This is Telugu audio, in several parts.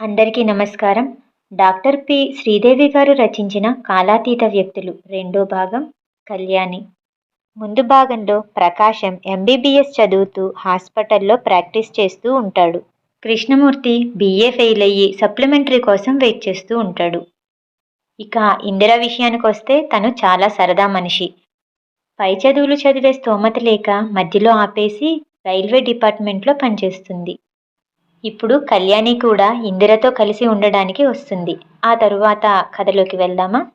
అందరికీ నమస్కారం. Doctor P. శ్రీదేవి గారు రచించిన కాలాతీత వ్యక్తులు రెండో భాగం కళ్యాణి. ముందు భాగంలో ప్రకాశం ఎంబీబీఎస్ చదువుతూ హాస్పిటల్లో ప్రాక్టీస్ చేస్తూ ఉంటాడు. కృష్ణమూర్తి బీఏ ఫెయిల్ అయ్యి సప్లిమెంటరీ కోసం వెయిట్ చేస్తూ ఉంటాడు. ఇక ఇందిర విషయానికి వస్తే తను చాలా సరదా మనిషి. పై చదువులు చదివే స్తోమత లేక మధ్యలో ఆపేసి రైల్వే డిపార్ట్మెంట్లో పనిచేస్తుంది. ఇప్పుడు కళ్యాణి కూడా ఇందిరతో కలిసి ఉండడానికి వస్తుంది. ఆ తరువాత కథలోకి వెళ్దామా?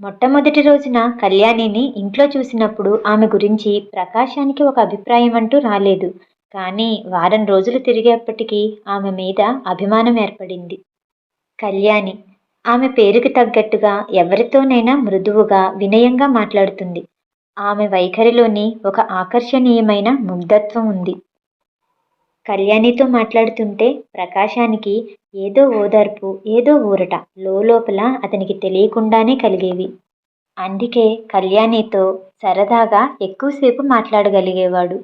మొట్టమొదటి రోజున కళ్యాణిని ఇంట్లో చూసినప్పుడు ఆమె గురించి ప్రకాశానికి ఒక అభిప్రాయం అంటూ రాలేదు. కానీ వారం రోజులు తిరిగేప్పటికీ ఆమె మీద అభిమానం ఏర్పడింది. కళ్యాణి ఆమె పేరుకి తగ్గట్టుగా ఎవరితోనైనా మృదువుగా వినయంగా మాట్లాడుతుంది. ఆమె వైఖరిలోని ఒక ఆకర్షణీయమైన ముగ్ధత్వం ఉంది. కళ్యాణితో మాట్లాడుతుంటే ప్రకాశానికి ఏదో ఓదార్పు ఏదో ఊరట లోపల అతనికి తెలియకుండానే కలిగేవి. అందుకే కళ్యాణితో సరదాగా ఎక్కువసేపు మాట్లాడగలిగేవాడు.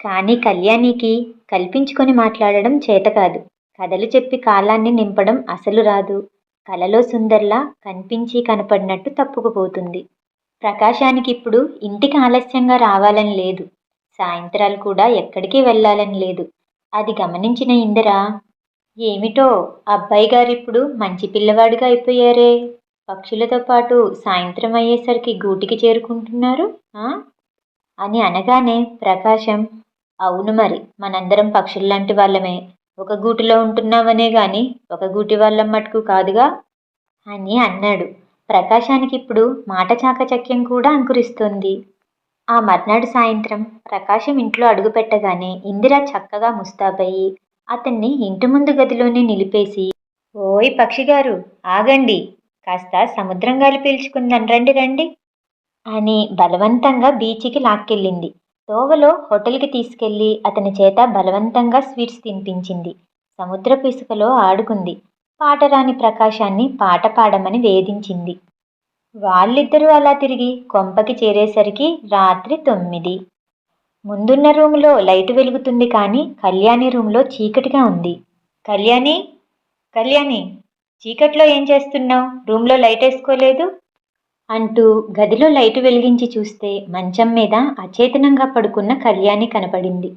కానీ కళ్యాణికి కల్పించుకొని మాట్లాడడం చేత కాదు. కథలు చెప్పి కాలాన్ని నింపడం అసలు రాదు. కలలో సుందర్లా కనిపించి కనపడినట్టు తప్పుకుపోతుంది. ప్రకాశానికి ఇప్పుడు ఇంటికి ఆలస్యంగా రావాలని లేదు. సాయంత్రాలు కూడా ఎక్కడికి వెళ్ళాలని లేదు. అది గమనించిన ఇందిర ఏమిటో? అబ్బాయి గారిప్పుడు మంచి పిల్లవాడిగా అయిపోయారే. పక్షులతో పాటు సాయంత్రం అయ్యేసరికి గూటికి చేరుకుంటున్నారు అని అనగానే ప్రకాశం అవును మరి మనందరం పక్షుల్లాంటి వాళ్ళమే. ఒక గూటిలో ఉంటున్నామనే గాని ఒక గూటి వాళ్ళం మటుకు కాదుగా? అని అన్నాడు. ప్రకాశానికి ఇప్పుడు మాట చాకచక్యం కూడా అంకురిస్తుంది. ఆ మర్నాడు సాయంత్రం ప్రకాశం ఇంట్లో అడుగుపెట్టగానే ఇందిర చక్కగా ముస్తాబయ్యి అతన్ని ఇంటి ముందు గదిలోనే నిలిపేసి ఓయ్ పక్షిగారు ఆగండి. కాస్త సముద్రం గాలి పీల్చుకుందాం రండి రండి. అని బలవంతంగా బీచ్కి లాక్కెళ్ళింది. తోవలో హోటల్కి తీసుకెళ్ళి అతని చేత బలవంతంగా స్వీట్స్ తినిపించింది. సముద్ర పిసుకలో ఆడుకుంది. పాటరాని ప్రకాశాన్ని పాట పాడమని వేధించింది. వాళ్ళిద్దరూ అలా తిరిగి కొంపకి చేరేసరికి రాత్రి తొమ్మిది. ముందున్న రూములో లైట్ వెలుగుతుంది కానీ కళ్యాణి రూమ్లో చీకటిగా ఉంది. కళ్యాణి? కళ్యాణి చీకట్లో ఏం చేస్తున్నావు? రూమ్లో లైట్ వేసుకోలేదు అంటూ గదిలో లైటు వెలిగించి చూస్తే మంచం మీద అచేతనంగా పడుకున్న కళ్యాణి కనపడింది.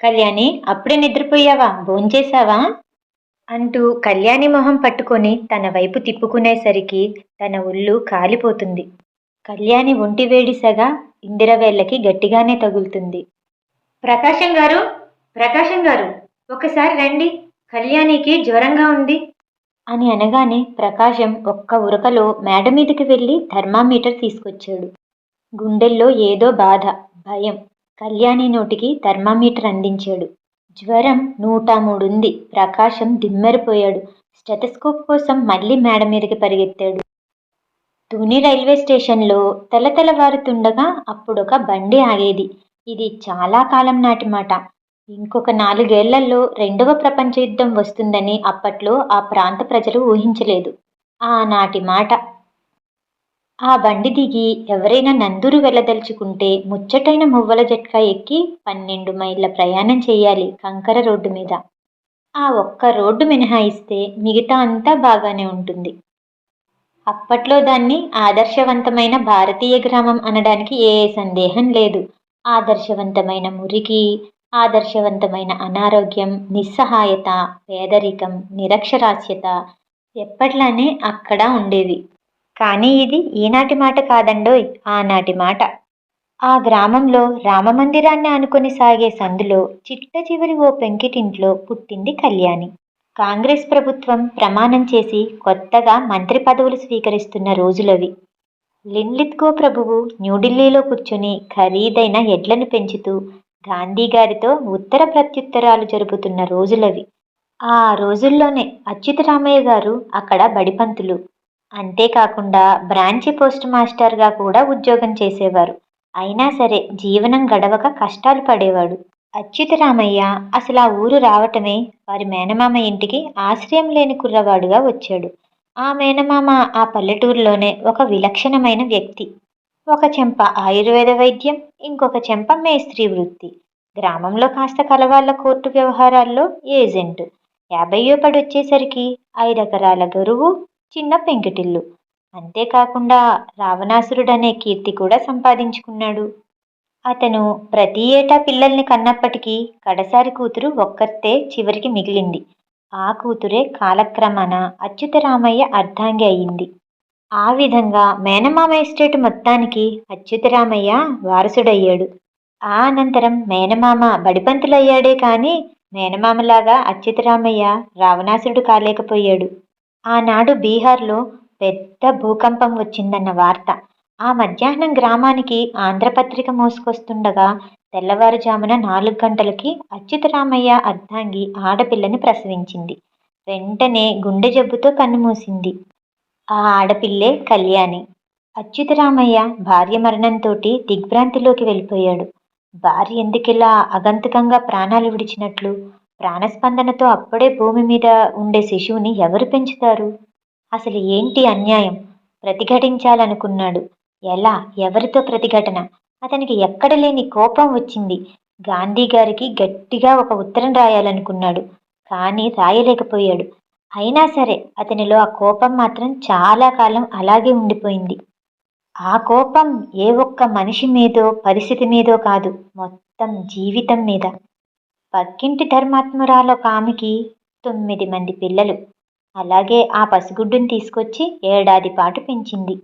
కళ్యాణి అప్పుడే నిద్రపోయావా? భోంచేశావా? అంటూ కళ్యాణి మొహం పట్టుకొని తన వైపు తిప్పుకునేసరికి తన ఒళ్ళు కాలిపోతుంది. కళ్యాణి ఒంటి వేడి సగ ఇందిరవేళ్ళకి గట్టిగానే తగులుతుంది. ప్రకాశం గారు ప్రకాశం గారు ఒకసారి రండి. కళ్యాణికి జ్వరంగా ఉంది. అని అనగానే ప్రకాశం ఒక్క ఉరకలో మేడ మీదకి వెళ్ళి థర్మామీటర్ తీసుకొచ్చాడు. గుండెల్లో ఏదో బాధ భయం. కళ్యాణి నోటికి థర్మామీటర్ అందించాడు. జ్వరం నూట మూడుంది ప్రకాశం దిమ్మెరిపోయాడు. స్టెటస్కోప్ కోసం మళ్ళీ మేడ మీదకి పరిగెత్తాడు. తుని రైల్వే స్టేషన్లో తెల్లతెల్లవారుతుండగా అప్పుడొక బండి ఆగేది. ఇది చాలా కాలం నాటి మాట. ఇంకొక నాలుగేళ్ళలో రెండవ ప్రపంచ యుద్ధం వస్తుందని అప్పట్లో ఆ ప్రాంత ప్రజలు ఊహించలేదు. ఆనాటి మాట ఆ బండి దిగి ఎవరైనా నందూరు వెళ్ళదలుచుకుంటే ముచ్చటైన మువ్వల జట్కా ఎక్కి పన్నెండు మైళ్ళ ప్రయాణం చేయాలి కంకర రోడ్డు మీద. ఆ ఒక్క రోడ్డు మినహాయిస్తే మిగతా అంతా బాగానే ఉంటుంది. అప్పట్లో దాన్ని ఆదర్శవంతమైన భారతీయ గ్రామం అనడానికి ఏ సందేహం లేదు. ఆదర్శవంతమైన మురికి ఆదర్శవంతమైన అనారోగ్యం నిస్సహాయత పేదరికం నిరక్షరాస్యత ఎప్పట్లానే అక్కడ ఉండేవి. కానీ ఇది ఈనాటి మాట కాదండోయ్ ఆనాటి మాట. ఆ గ్రామంలో రామమందిరాన్ని అనుకొని సాగే సందులో చిట్ట చివరి ఓ పెంకిటింట్లో పుట్టింది కళ్యాణి. కాంగ్రెస్ ప్రభుత్వం ప్రమాణం చేసి కొత్తగా మంత్రి పదవులు స్వీకరిస్తున్న రోజులవి. లిన్లిత్కో ప్రభువు న్యూఢిల్లీలో కూర్చుని ఖరీదైన ఎడ్లను పెంచుతూ గాంధీ గారితో ఉత్తర ప్రత్యుత్తరాలు జరుపుతున్న రోజులవి. ఆ రోజుల్లోనే అచ్యుతరామయ్య గారు అక్కడ బడిపంతులు. అంతేకాకుండా బ్రాంచి పోస్ట్ మాస్టర్గా కూడా ఉద్యోగం చేసేవారు. అయినా సరే జీవనం గడవక కష్టాలు పడేవాడు. అచ్యుతరామయ్య అసలు ఆ ఊరు రావటమే వారి మేనమామ ఇంటికి ఆశ్రయం లేని కుర్రవాడుగా వచ్చాడు. ఆ మేనమామ ఆ పల్లెటూరులోనే ఒక విలక్షణమైన వ్యక్తి. ఒక చెంప ఆయుర్వేద వైద్యం ఇంకొక చెంప మేస్త్రీ వృత్తి. గ్రామంలో కాస్త కలవాళ్ళ కోర్టు వ్యవహారాల్లో ఏజెంట్. యాభయ్యో పడి వచ్చేసరికి ఐదెకరాల గరువు చిన్న పెంకుటిల్లు. అంతేకాకుండా రావణాసురుడనే కీర్తి కూడా సంపాదించుకున్నాడు. అతను ప్రతి ఏటా పిల్లల్ని కన్నప్పటికీ కడసారి కూతురు ఒక్కర్తే చివరికి మిగిలింది. ఆ కూతురే కాలక్రమాన అచ్యుతరామయ్య అర్ధాంగి అయింది. ఆ విధంగా మేనమామ ఎస్టేట్ మొత్తానికి అచ్యుతరామయ్య వారసుడయ్యాడు. ఆ అనంతరం మేనమామ బడిపంతులయ్యాడే కానీ మేనమామలాగా అచ్యుతరామయ్య రావణాసురుడు కాలేకపోయాడు. ఆనాడు బీహార్లో పెద్ద భూకంపం వచ్చిందన్న వార్త. ఆ మధ్యాహ్నం గ్రామానికి ఆంధ్రపత్రిక మోసుకొస్తుండగా తెల్లవారుజామున నాలుగు గంటలకి అచ్యుతరామయ్య అర్ధాంగి ఆడపిల్లని ప్రసవించింది. వెంటనే గుండె జబ్బుతో కన్నుమూసింది. ఆ ఆడపిల్లే కళ్యాణి. అచ్యుతరామయ్య భార్య మరణంతో దిగ్భ్రాంతిలోకి వెళ్ళిపోయాడు. భార్య ఎందుకిలా అగంతకంగా ప్రాణాలు విడిచినట్లు? ప్రాణస్పందనతో అప్పుడే భూమి మీద ఉండే శిశువుని ఎవరు పెంచుతారు? అసలు ఏంటి అన్యాయం? ప్రతిఘటించాలనుకున్నాడు. ఎలా? ఎవరితో ప్రతిఘటన? అతనికి ఎక్కడ లేని కోపం వచ్చింది. గాంధీ గారికి గట్టిగా ఒక ఉత్తరం రాయాలనుకున్నాడు. కానీ రాయలేకపోయాడు. అయినా సరే అతనిలో ఆ కోపం మాత్రం చాలా కాలం అలాగే ఉండిపోయింది. ఆ కోపం ఏ ఒక్క మనిషి మీదో పరిస్థితి మీదో కాదు. మొత్తం జీవితం మీద. పక్కింటి ధర్మాత్మురాలు ఒక ఆమెకి తొమ్మిది మంది పిల్లలు. అలాగే ఆ పసిగుడ్డుని తీసుకొచ్చి ఏడాది పాటు పెంచింది.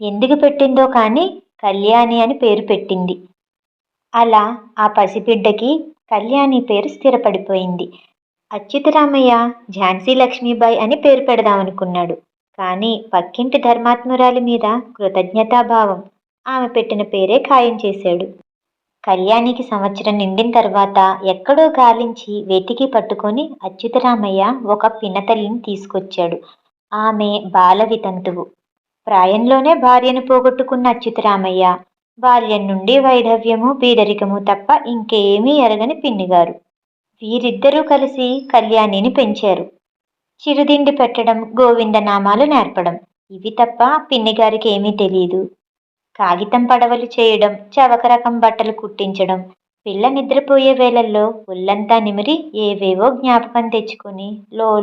ఎందుకు పెట్టిందో కానీ కళ్యాణి అని పేరు పెట్టింది. అలా ఆ పసిబిడ్డకి కళ్యాణి పేరు స్థిరపడిపోయింది. అచ్యుతరామయ్య ఝాన్సీ లక్ష్మీబాయి అని పేరు పెడదామనుకున్నాడు. కానీ పక్కింటి ధర్మాత్మురాలి మీద కృతజ్ఞతాభావం. ఆమె పెట్టిన పేరే ఖాయం చేశాడు. కళ్యాణికి సంవత్సరం నిండిన తర్వాత ఎక్కడో గాలించి వెతికి పట్టుకొని అచ్యుతరామయ్య ఒక పినతల్లిని తీసుకొచ్చాడు. ఆమె బాల వితంతువు ప్రాయంలోనే భార్యను పోగొట్టుకున్న అచ్యుతరామయ్య బాల్యం నుండి వైధవ్యము బీదరికము తప్ప ఇంకేమీ ఎరగని పిన్నిగారు. వీరిద్దరూ కలిసి కళ్యాణిని పెంచారు. చిరుదిండి పెట్టడం గోవిందనామాలు నేర్పడం ఇవి తప్ప పిన్నిగారికి ఏమీ తెలియదు కాగితం పడవలు చేయడం చవక రకం బట్టలు కుట్టించడం. పిల్ల నిద్రపోయే వేళల్లో ఒళ్ళంతా నిమిరి ఏవేవో జ్ఞాపకం తెచ్చుకొని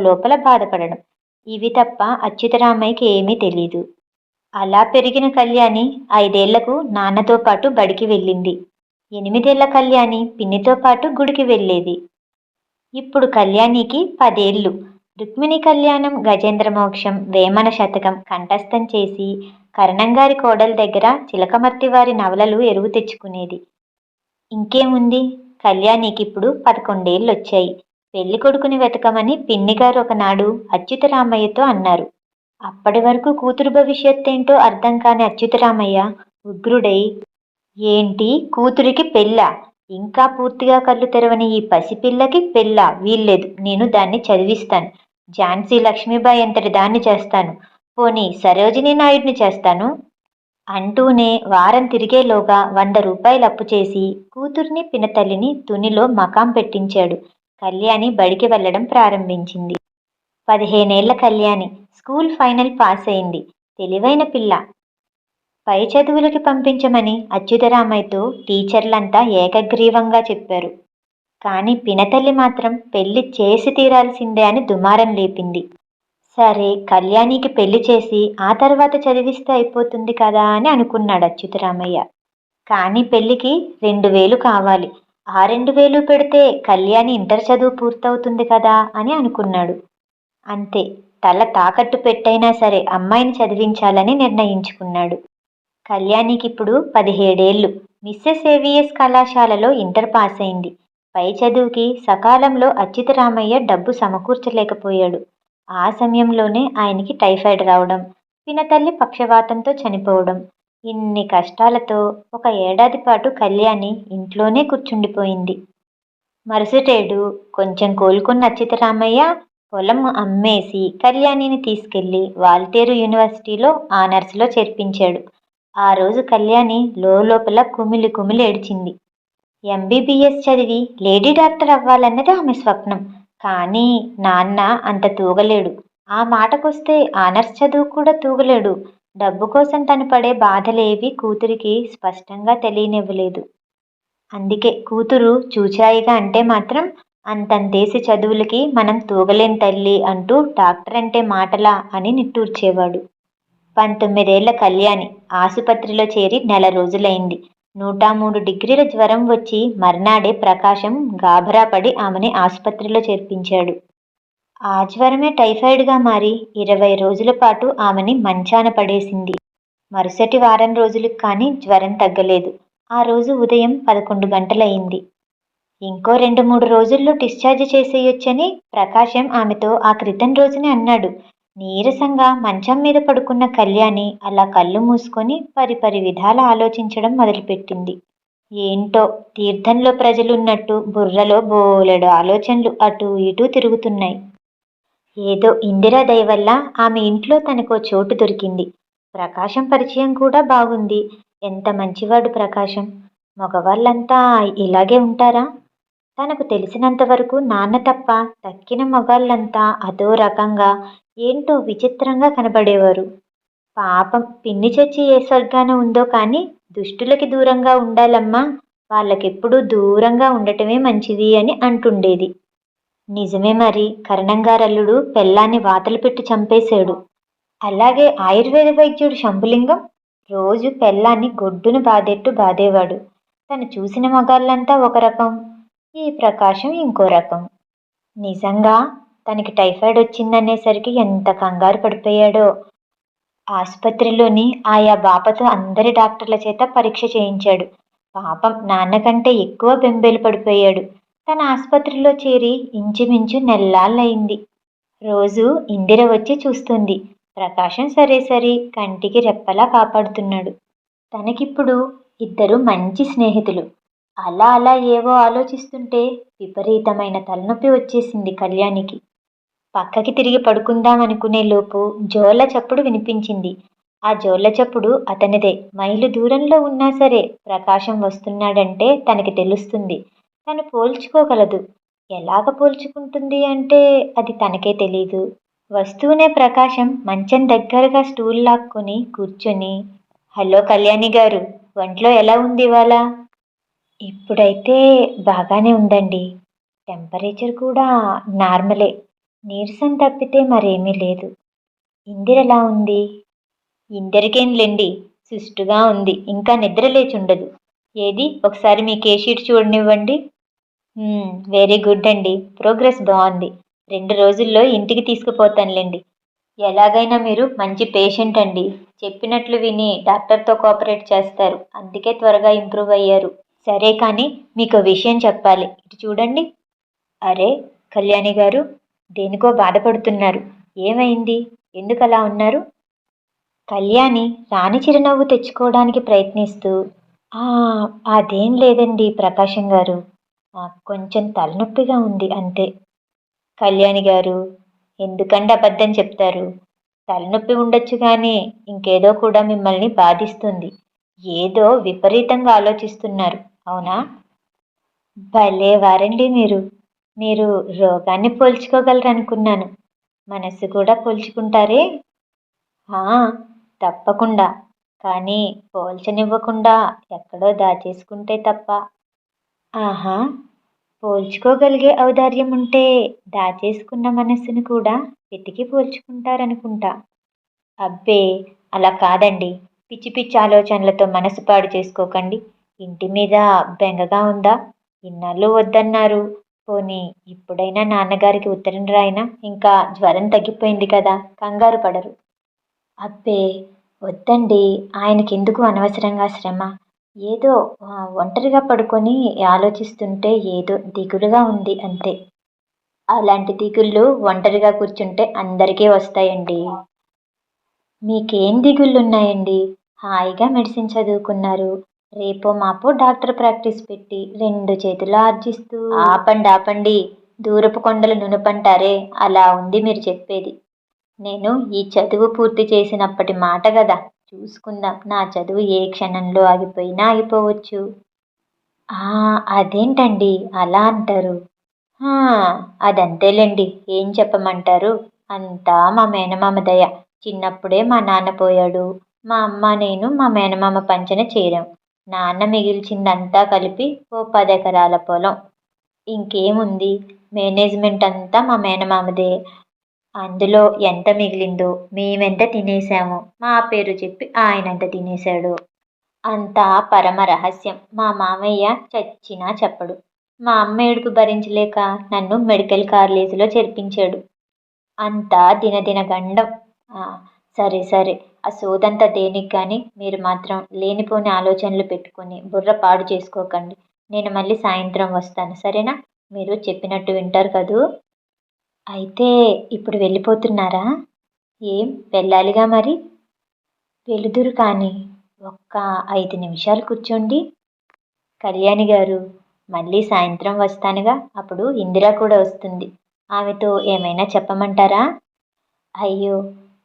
లోపల బాధపడడం. ఇవి తప్ప అచ్యుతరామయ్యకి ఏమీ తెలీదు. అలా పెరిగిన కళ్యాణి ఐదేళ్ళకు నాన్నతో పాటు బడికి వెళ్ళింది. ఎనిమిదేళ్ళ కళ్యాణి పిన్నితో పాటు గుడికి వెళ్ళేది. ఇప్పుడు కళ్యాణికి పదేళ్ళు. రుక్మిణి కళ్యాణం గజేంద్ర మోక్షం వేమన శతకం కంఠస్థం చేసి కరణంగారి కోడల దగ్గర చిలకమర్తి వారి నవలలు ఎరువు తెచ్చుకునేది. ఇంకేముంది? కళ్యాణికి ఇప్పుడు పదకొండేళ్ళు వచ్చాయి పెళ్ళి కొడుకుని వెతకమని పిన్నిగారు ఒకనాడు అచ్యుతరామయ్యతో అన్నారు. అప్పటి వరకు కూతురు భవిష్యత్తేంటో అర్థం కాని అచ్యుతరామయ్య ఉగ్రుడై ఏంటి? కూతురికి పెళ్ళా? ఇంకా పూర్తిగా కళ్ళు తెరవని ఈ పసిపిల్లకి పెళ్ళా? వీల్లేదు. నేను దాన్ని చదివిస్తాను. ఝాన్సీ లక్ష్మీబాయి అంతటి దాన్ని చేస్తాను. పోనీ సరోజిని నాయుడిని చేస్తాను? అంటూనే వారం తిరిగేలోగా వంద రూపాయలు అప్పు చేసి కూతుర్ని పినతల్లిని తునిలో మకాం పెట్టించాడు. కళ్యాణి బడికి వెళ్ళడం ప్రారంభించింది. పదిహేనేళ్ళ కళ్యాణి స్కూల్ ఫైనల్ పాస్ అయింది. తెలివైన పిల్ల. పై చదువులకి పంపించమని అచ్యుతరామయ్యతో టీచర్లంతా ఏకగ్రీవంగా చెప్పారు. కానీ పినతల్లి మాత్రం పెళ్ళి చేసి తీరాల్సిందే అని దుమారం లేపింది. సరే కళ్యాణికి పెళ్ళి చేసి ఆ తర్వాత చదివిస్తే అయిపోతుంది కదా అని అనుకున్నాడు అచ్యుతరామయ్య. కానీ పెళ్ళికి రెండు వేలు కావాలి. ఆ రెండు వేలు పెడితే కళ్యాణి ఇంటర్ చదువు పూర్తవుతుంది కదా అని అనుకున్నాడు. అంతే తల తాకట్టు పెట్టైనా సరే అమ్మాయిని చదివించాలని నిర్ణయించుకున్నాడు. కళ్యాణికి ఇప్పుడు పదిహేడేళ్ళు. మిస్సెస్ ఏవిఎస్ కళాశాలలో ఇంటర్ పాస్ అయింది పై చదువుకి సకాలంలో అచ్యుతరామయ్య డబ్బు సమకూర్చలేకపోయాడు. ఆ సమయంలోనే ఆయనకి టైఫాయిడ్ రావడం పినతల్లి పక్షవాతంతో చనిపోవడం ఇన్ని కష్టాలతో ఒక ఏడాది పాటు కళ్యాణి ఇంట్లోనే కూర్చుండిపోయింది. మరుసటేడు కొంచెం కోలుకున్న అచ్యుతరామయ్య పొలం అమ్మేసి కళ్యాణిని తీసుకెళ్ళి వాల్తేరు యూనివర్సిటీలో ఆనర్స్లో చేర్పించాడు. ఆ రోజు కళ్యాణి లోపల కుమిలి కుమిలి ఏడిచింది. ఎంబీబీఎస్ చదివి లేడీ డాక్టర్ అవ్వాలన్నది ఆమె స్వప్నం. కానీ నాన్న అంత తూగలేడు. ఆ మాటకొస్తే ఆనర్స్ చదువు కూడా తూగలేడు. డబ్బు కోసం తను పడే బాధలేవి కూతురికి స్పష్టంగా తెలియనివ్వలేదు. అందుకే కూతురు చూచాయిగా అంటే మాత్రం అంతంతేసి చదువులకి మనం తూగలేం తల్లి అంటూ డాక్టర్ అంటే మాటలా అని నిట్టూర్చేవాడు. పంతొమ్మిదేళ్ళ కళ్యాణి ఆసుపత్రిలో చేరి నెల రోజులైంది. నూట మూడు డిగ్రీల జ్వరం వచ్చి మర్నాడే ప్రకాశం గాభరా పడి ఆమెని ఆసుపత్రిలో చేర్పించాడు. ఆ జ్వరమే టైఫాయిడ్గా మారి ఇరవై రోజుల పాటు ఆమెని మంచాన పడేసింది. మరుసటి వారం రోజులకు కానీ జ్వరం తగ్గలేదు. ఆ రోజు ఉదయం పదకొండు గంటలయింది ఇంకో రెండు మూడు రోజుల్లో డిశ్చార్జ్ చేసేయొచ్చని ప్రకాశం ఆమెతో ఆ క్రితం రోజునే అన్నాడు. నీరసంగా మంచం మీద పడుకున్న కళ్యాణి అలా కళ్ళు మూసుకొని పరిపరి విధాల ఆలోచించడం మొదలుపెట్టింది. ఏంటో తీర్థంలో ప్రజలున్నట్టు బుర్రలో బోలెడు ఆలోచనలు అటు ఇటూ తిరుగుతున్నాయి. ఏదో ఇందిరా దయ వల్ల ఆమె ఇంట్లో తనకో చోటు దొరికింది. ప్రకాశం పరిచయం కూడా బాగుంది. ఎంత మంచివాడు ప్రకాశం? మగవాళ్ళంతా ఇలాగే ఉంటారా? తనకు తెలిసినంత వరకు నాన్న తప్ప తక్కిన మగాళ్ళంతా అదో రకంగా ఏంటో విచిత్రంగా కనబడేవారు. పాపం పిన్ని చచ్చి ఏ స్వర్గాన ఉందో కానీ దుష్టులకి దూరంగా ఉండాలమ్మా వాళ్ళకెప్పుడూ దూరంగా ఉండటమే మంచిది అని అంటుండేది. నిజమే మరి కరణంగారల్లుడు పెళ్ళాన్ని వాతలు పెట్టి చంపేశాడు. అలాగే ఆయుర్వేద వైద్యుడు శంభులింగం రోజు పెళ్ళాన్ని గొడ్డును బాధెట్టు బాధేవాడు. తను చూసిన మగాళ్ళంతా ఒక రకం ఈ ప్రకాశం ఇంకో రకం. నిజంగా తనకి టైఫాయిడ్ వచ్చిందనేసరికి ఎంత కంగారు పడిపోయాడో. ఆసుపత్రిలోని ఆయా బాపతో అందరి డాక్టర్ల చేత పరీక్ష చేయించాడు. పాపం నాన్నకంటే ఎక్కువ బెంబేలు పడిపోయాడు. తన ఆసుపత్రిలో చేరి ఇంచుమించు నెల్లాళ్ళయింది. రోజు ఇందిర వచ్చి చూస్తుంది. ప్రకాశం సరే సరి కంటికి రెప్పలా కాపాడుతున్నాడు. తనకిప్పుడు ఇద్దరు మంచి స్నేహితులు. అలా అలా ఏవో ఆలోచిస్తుంటే విపరీతమైన తలనొప్పి వచ్చేసింది కళ్యాణికి. పక్కకి తిరిగి పడుకుందాం అనుకునే లోపు జోళ్ళ చప్పుడు వినిపించింది. ఆ జోళ్ళ చప్పుడు అతనిదే. మైలు దూరంలో ఉన్నా సరే ప్రకాశం వస్తున్నాడంటే తనకి తెలుస్తుంది. తను పోల్చుకోగలదు. ఎలాగ పోల్చుకుంటుంది అంటే అది తనకే తెలీదు. వస్తూనే ప్రకాశం మంచం దగ్గరగా స్టూల్ లాక్కొని కూర్చొని హలో కళ్యాణి గారు ఒంట్లో ఎలా ఉంది ఇవాళ? ఇప్పుడైతే బాగానే ఉందండి. టెంపరేచర్ కూడా నార్మలే. నీరసం తప్పితే మరేమీ లేదు. ఇందిరెలా ఉంది? ఇందరికేంలేండి సుష్టుగా ఉంది. ఇంకా నిద్ర లేచుండదు. ఏది? ఒకసారి మీ కేషీట్ చూడనివ్వండి. వెరీ గుడ్ అండి. ప్రోగ్రెస్ బాగుంది. రెండు రోజుల్లో ఇంటికి తీసుకుపోతానులేండి. ఎలాగైనా మీరు మంచి పేషెంట్ అండి. చెప్పినట్లు విని డాక్టర్తో కోఆపరేట్ చేస్తారు. అందుకే త్వరగా ఇంప్రూవ్ అయ్యారు. సరే కానీ మీకు విషయం చెప్పాలి. ఇటు చూడండి. అరే కళ్యాణి గారు దేనికో బాధపడుతున్నారు. ఏమైంది? ఎందుకు అలా ఉన్నారు? కళ్యాణి రాణి చిరునవ్వు తెచ్చుకోవడానికి ప్రయత్నిస్తూ అదేం లేదండి ప్రకాశం గారు. కొంచెం తలనొప్పిగా ఉంది అంతే. కళ్యాణి గారు ఎందుకండి అబద్ధం చెప్తారు? తలనొప్పి ఉండొచ్చు కానీ ఇంకేదో కూడా మిమ్మల్ని బాధిస్తుంది. ఏదో విపరీతంగా ఆలోచిస్తున్నారు. అవునా? భలే వారండి మీరు. మీరు రోగాన్ని పోల్చుకోగలరు అనుకున్నాను కూడా పోల్చుకుంటారే? తప్పకుండా. కానీ పోల్చనివ్వకుండా ఎక్కడో దాచేసుకుంటే తప్ప. ఆహా పోల్చుకోగలిగే ఔదార్యం ఉంటే దాచేసుకున్న మనస్సును కూడా వెతికి పోల్చుకుంటారనుకుంటా. అబ్బే అలా కాదండి. పిచ్చి పిచ్చి ఆలోచనలతో మనసు పాడు చేసుకోకండి. ఇంటి మీద బెంగగా ఉందా? ఇన్నాళ్ళు వద్దన్నారు. పోనీ ఇప్పుడైనా నాన్నగారికి ఉత్తరం రాయినా ఇంకా జ్వరం తగ్గిపోయింది కదా కంగారు పడరు. అబ్బే వద్దండి. ఆయనకెందుకు అనవసరంగా శ్రమ? ఏదో ఒంటరిగా పడుకొని ఆలోచిస్తుంటే ఏదో దిగులుగా ఉంది అంతే. అలాంటి దిగుళ్ళు ఒంటరిగా కూర్చుంటే అందరికీ వస్తాయండి. మీకేం దిగుళ్ళు ఉన్నాయండి హాయిగా మెడిసిన్ చదువుకున్నారు. రేపో మాపో డాక్టర్ ప్రాక్టీస్ పెట్టి రెండు చేతులు ఆర్జిస్తూ. ఆపండి ఆపండి. దూరపు కొండలు నునుపంటారే. అలా ఉంది మీరు చెప్పేది. నేను ఈ చదువు పూర్తి చేసినప్పటి మాట కదా చూసుకుందాం. నా చదువు ఏ క్షణంలో ఆగిపోయినా ఆగిపోవచ్చు. అదేంటండి? అలా అంటారు. అదంతేలేండి. ఏం చెప్పమంటారు? అంతా మా మేనమామ దయ. చిన్నప్పుడే మా నాన్న పోయాడు. మా అమ్మ నేను మా మేనమామ పంచన చేరాం. నాన్న మిగిల్చిందంతా కలిపి ఓ పదెకరాల పొలం. ఇంకేముంది? మేనేజ్మెంట్ అంతా మా మేనమామదే. అందులో ఎంత మిగిలిందో మేమెంత తినేసాము మా పేరు చెప్పి ఆయనంత తినేశాడు. అంతా పరమ రహస్యం. మా మామయ్య చచ్చినా చెప్పడు. మా అమ్మ ఏడుపు భరించలేక నన్ను మెడికల్ కాలేజీలో చేర్పించాడు. అంతా దినదిన గండం. సరే సరే. ఆ సోదంతా దేనికి కానీ మీరు మాత్రం లేనిపోని ఆలోచనలు పెట్టుకొని బుర్ర పాడు చేసుకోకండి. నేను మళ్ళీ సాయంత్రం వస్తాను. సరేనా? మీరు చెప్పినట్టు వింటారు కదూ? అయితే ఇప్పుడు వెళ్ళిపోతున్నారా? ఏం? వెళ్ళాలిగా మరి? వెలుదురు కానీ ఒక్క ఐదు నిమిషాలు కూర్చోండి. కళ్యాణి గారు మళ్ళీ సాయంత్రం వస్తానుగా. అప్పుడు ఇందిరా కూడా వస్తుంది. ఆమెతో ఏమైనా చెప్పమంటారా? అయ్యో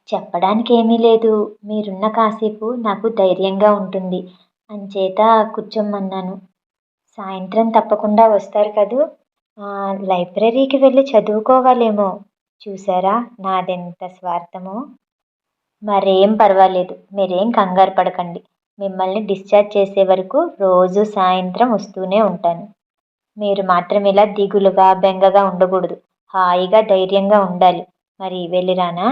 చెప్పడానికి ఏమీ లేదు. మీరున్న కాసేపు నాకు ధైర్యంగా ఉంటుంది. అంచేత కూర్చోమన్నాను. సాయంత్రం తప్పకుండా వస్తారు కదూ? లైబ్రరీకి వెళ్ళి చదువుకోవాలేమో. చూసారా? నాదెంత స్వార్థమో. మరేం పర్వాలేదు. మీరేం కంగారు పడకండి. మిమ్మల్ని డిశ్చార్జ్ చేసే వరకు రోజు సాయంత్రం వస్తూనే ఉంటాను. మీరు మాత్రం ఇలా దిగులుగా బెంగగా ఉండకూడదు. హాయిగా ధైర్యంగా ఉండాలి. మరి వెళ్ళిరానా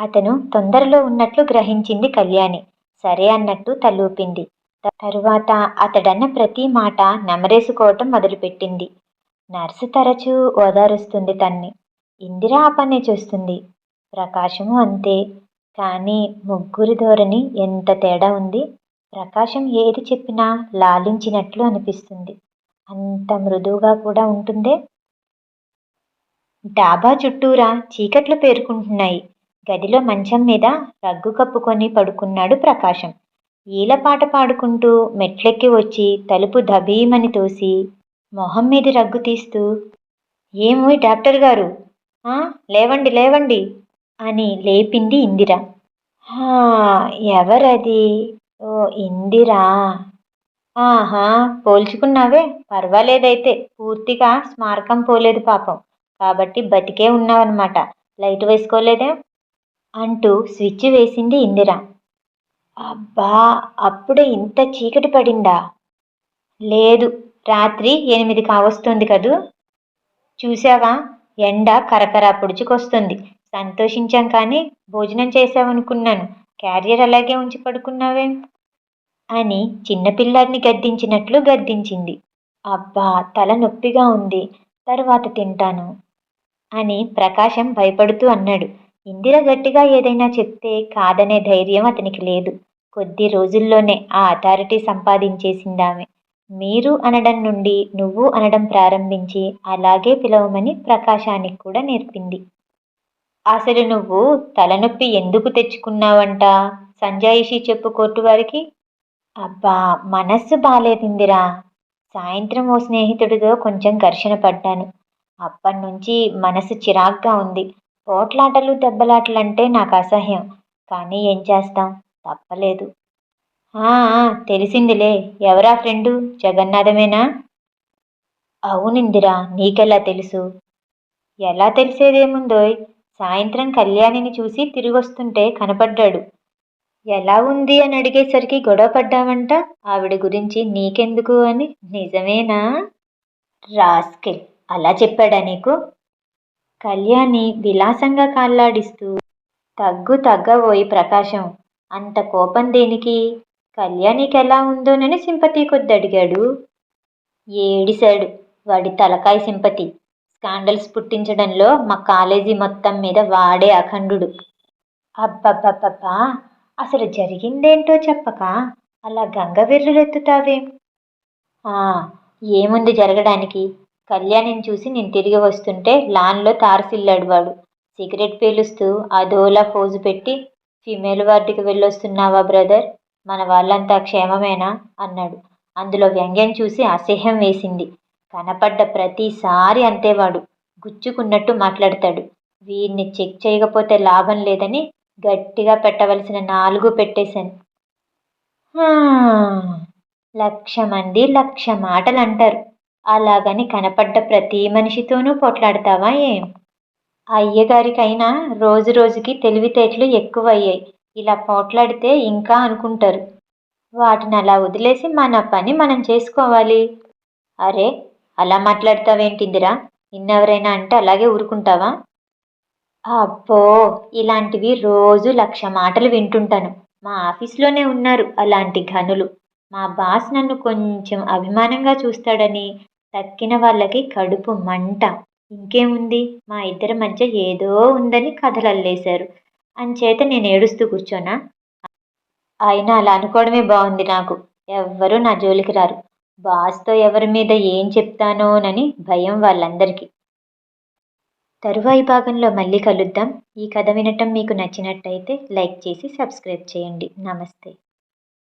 అతను తొందరలో ఉన్నట్లు గ్రహించింది కళ్యాణి. సరే అన్నట్టు తలూపింది. తరువాత అతడన్న ప్రతి మాట నెమరేసుకోవటం మొదలుపెట్టింది. నర్సు తరచూ ఓదారుస్తుంది తన్ని. ఇందిర ఆ పనే చూస్తుంది. ప్రకాశము అంతే. కానీ ముగ్గురి ధోరణి ఎంత తేడా ఉంది. ప్రకాశం ఏది చెప్పినా లాలించినట్లు అనిపిస్తుంది. అంత మృదువుగా కూడా ఉంటుందే? డాబా చుట్టూరా చీకట్లు పేరుకుంటున్నాయి. గదిలో మంచం మీద రగ్గు కప్పుకొని పడుకున్నాడు ప్రకాశం. ఈలపాట పాడుకుంటూ మెట్లెక్కి వచ్చి తలుపు దబీమని తోసి మొహం మీద రగ్గు తీస్తూ ఏమోయ్ డాక్టర్ గారు లేవండి లేవండి అని లేపింది ఇందిర. ఎవరది? ఓ ఇందిరా. ఆహా పోల్చుకున్నావే? పర్వాలేదైతే పూర్తిగా స్మారకం పోలేదు పాపం. కాబట్టి బతికే ఉన్నావన్నమాట. లైట్ వేసుకోలేదే? అంటూ స్విచ్ వేసింది ఇందిర. అబ్బా అప్పుడే ఇంత చీకటి పడిందా? లేదు రాత్రి ఎనిమిది కావస్తుంది కదూ? చూసావా ఎండ కరకర పొడుచుకొస్తుంది. సంతోషించాం కానీ భోజనం చేసావనుకున్నాను క్యారియర్ అలాగే ఉంచి పడుకున్నావేం? అని చిన్నపిల్లాడిని గద్దించినట్లు గద్దించింది. అబ్బా తల నొప్పిగా ఉంది. తర్వాత తింటాను అని ప్రకాశం భయపడుతూ అన్నాడు. ఇందిర గట్టిగా ఏదైనా చెప్తే కాదనే ధైర్యం అతనికి లేదు. కొద్ది రోజుల్లోనే ఆ అథారిటీ సంపాదించేసిందామె. మీరు అనడం నుండి నువ్వు అనడం ప్రారంభించి అలాగే పిలవమని ప్రకాశానికి కూడా నేర్పింది. అసలు నువ్వు తలనొప్పి ఎందుకు తెచ్చుకున్నావంట? సంజాయిషి చెప్పు కోర్టు వారికి. అబ్బా మనస్సు బాలేదిందిరా. సాయంత్రం ఓ స్నేహితుడితో కొంచెం ఘర్షణ పడ్డాను. అప్పటి నుంచి మనసు చిరాగ్గా ఉంది. పోట్లాటలు దెబ్బలాటలంటే నాకు అసహ్యం. కానీ ఏం చేస్తాం? తప్పలేదు. తెలిసిందిలే. ఎవరా ఫ్రెండు? జగన్నాథమేనా? అవునిందిరా నీకెలా తెలుసు? ఎలా తెలిసేదేముందోయ్? సాయంత్రం కళ్యాణిని చూసి తిరిగొస్తుంటే కనపడ్డాడు. ఎలా ఉంది అని అడిగేసరికి గొడవ పడ్డావంట? ఆవిడ గురించి నీకెందుకు అని? నిజమేనా? రాస్కెల్ అలా చెప్పాడా నీకు? కళ్యాణి విలాసంగా కాళ్ళాడిస్తూ తగ్గు తగ్గబోయి ప్రకాశం అంత కోపం దేనికి? కళ్యాణికి ఎలా ఉందోనని సింపతి కొద్ది అడిగాడు ఏడిశాడు వాడి తలకాయ సింపతి. స్కాండల్స్ పుట్టించడంలో మా కాలేజీ మొత్తం మీద వాడే అఖండుడు. అబ్బబ్బబ్బబ్బా అసలు జరిగిందేంటో చెప్పక అలా గంగవెర్రులెత్తుతావేం ఆ, ఏముంది జరగడానికి? కళ్యాణిని చూసి నేను తిరిగి వస్తుంటే లాన్లో తారసిల్లాడు వాడు. సిగరెట్ పీలుస్తూ అదోలా ఫోజు పెట్టి ఫీమేల్ వార్డుకి వెళ్ళొస్తున్నావా బ్రదర్? మన వాళ్ళంతా క్షేమమేనా? అన్నాడు. అందులో వ్యంగ్యం చూసి అసహ్యం వేసింది. కనపడ్డ ప్రతిసారి అంతేవాడు. గుచ్చుకున్నట్టు మాట్లాడతాడు. వీడిని చెక్ చేయకపోతే లాభం లేదని గట్టిగా పెట్టవలసిన నాలుగు పెట్టేశాను. లక్ష మంది లక్ష మాటలు అంటారు అలాగని కనపడ్డ ప్రతి మనిషితోనూ పోట్లాడతావా ఏం? అయ్యగారికైనా రోజు రోజుకి తెలివితేటలు ఎక్కువయ్యాయి. ఇలా పోట్లాడితే ఇంకా అనుకుంటారు. వాటిని అలా వదిలేసి మన పని మనం చేసుకోవాలి. అరే అలా మాట్లాడతావేంటిందిరా? నిన్నెవరైనా అంటే అలాగే ఊరుకుంటావా? అబ్బో ఇలాంటివి రోజు లక్ష మాటలు వింటుంటాను. మా ఆఫీస్లోనే ఉన్నారు అలాంటి ఘనులు. మా బాస్ నన్ను కొంచెం అభిమానంగా చూస్తాడని తక్కిన వాళ్ళకి కడుపు మంట. ఇంకేముంది? మా ఇద్దరి మధ్య ఏదో ఉందని కథలు అల్లేశారు. అంచేత నేను ఏడుస్తూ కూర్చోనా? అయినా అలా అనుకోవడమే బాగుంది నాకు. ఎవ్వరూ నా జోలికి రారు. బాస్తో ఎవరి మీద ఏం చెప్తానోనని భయం వాళ్ళందరికీ. తరువాయి భాగంలో మళ్ళీ కలుద్దాం. ఈ కథ వినటం మీకు నచ్చినట్టయితే లైక్ చేసి సబ్స్క్రైబ్ చేయండి. నమస్తే.